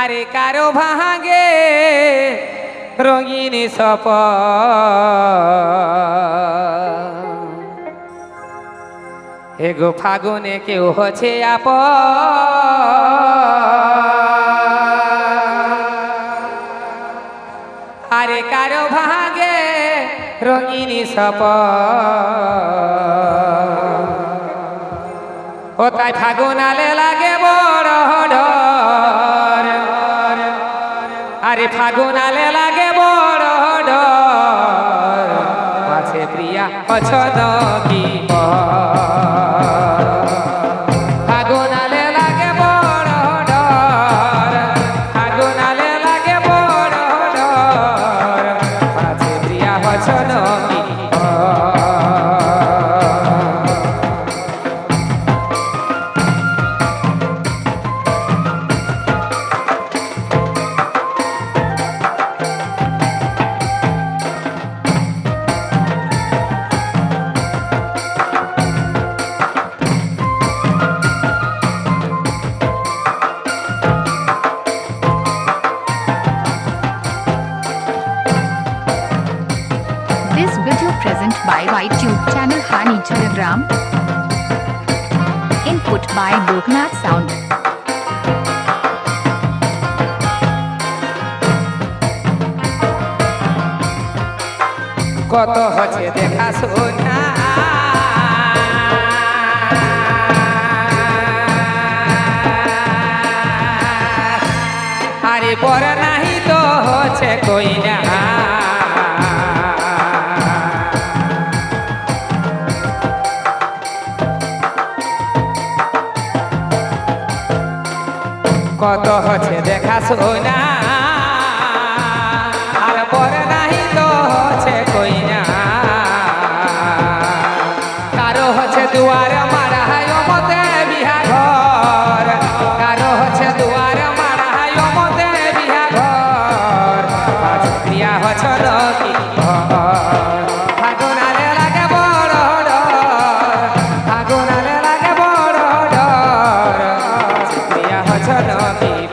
আরে কারও ভাগে রঙিন সপ। এগো ফাগুনে কেউ হচ্ছে আপ। আরে কারও ভাগে রঙিনী সপ। ও তাই ফাগুন আলে লাগে আরে ফাগুন আলে লাগে বড় ডর আছে প্রিয়া অছদ কি This video present by YouTube channel Hani Telegram. Input by Loknath Sound. কত হচ্ছে দেখা শোনা আরে বড় নাহি তো হচ্ছে কই কত হচ্ছে দেখা শোনা আর বড় নাহি তো হচ্ছে কই না? কারও হচ্ছে দুয়ার মারা হায় মতে বিহা ঘর। কারও হচ্ছে দুয়ার মারা হায় মতে বিহা ঘর। প্রিয়া হচ্ছে নকি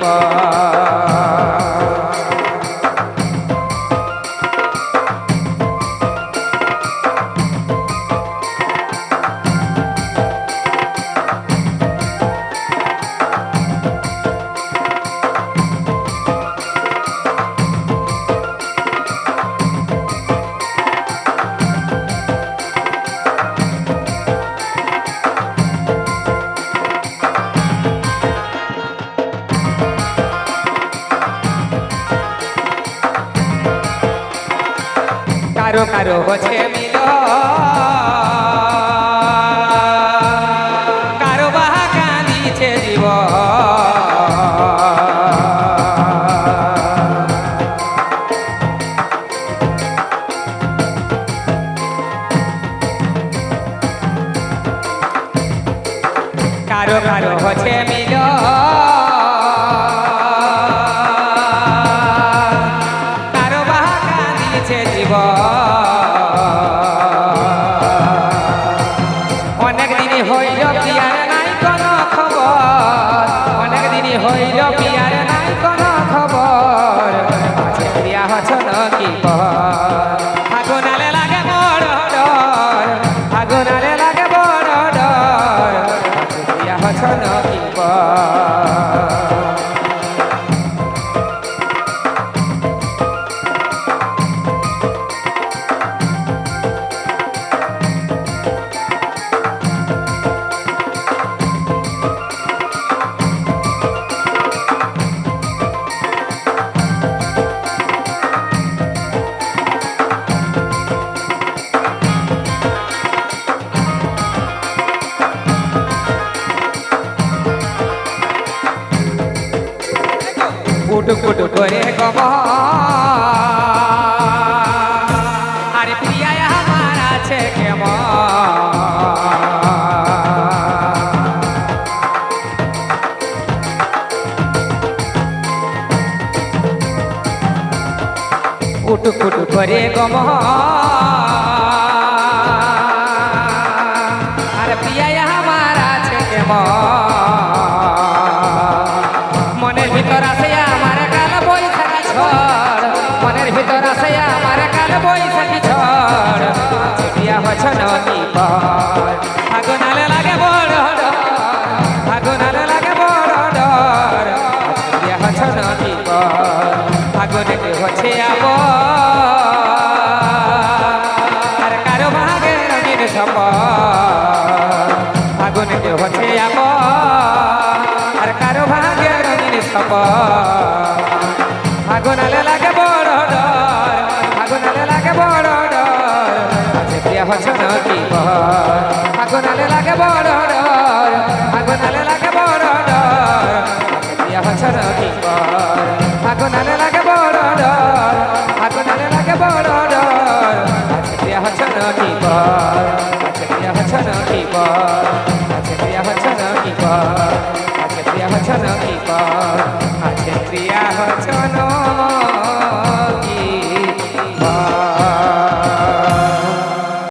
Allah কারও কারও হচ্ছে মিল। কারও বাহা কাঁদিছে জীব কারও কারও হচ্ছে মিল। কুটু কুটু করে গব আরে প্রিয়া আমার আছে কেমন? কুটু কুটু করে গম রঙিন সপ ফাগুনে কে হচ্ছে আব আর কারও ভাগে রঙিন সপ ফাগুনালে লাগে বড় ডর। ফাগুনালে লাগে বড় ডর। আছে প্রিয়া হচ্ছ নাকি ফাগুনালে লাগে বড় ফাগুনালে লাগে বড় ডর। আছে প্রিয়া লাগে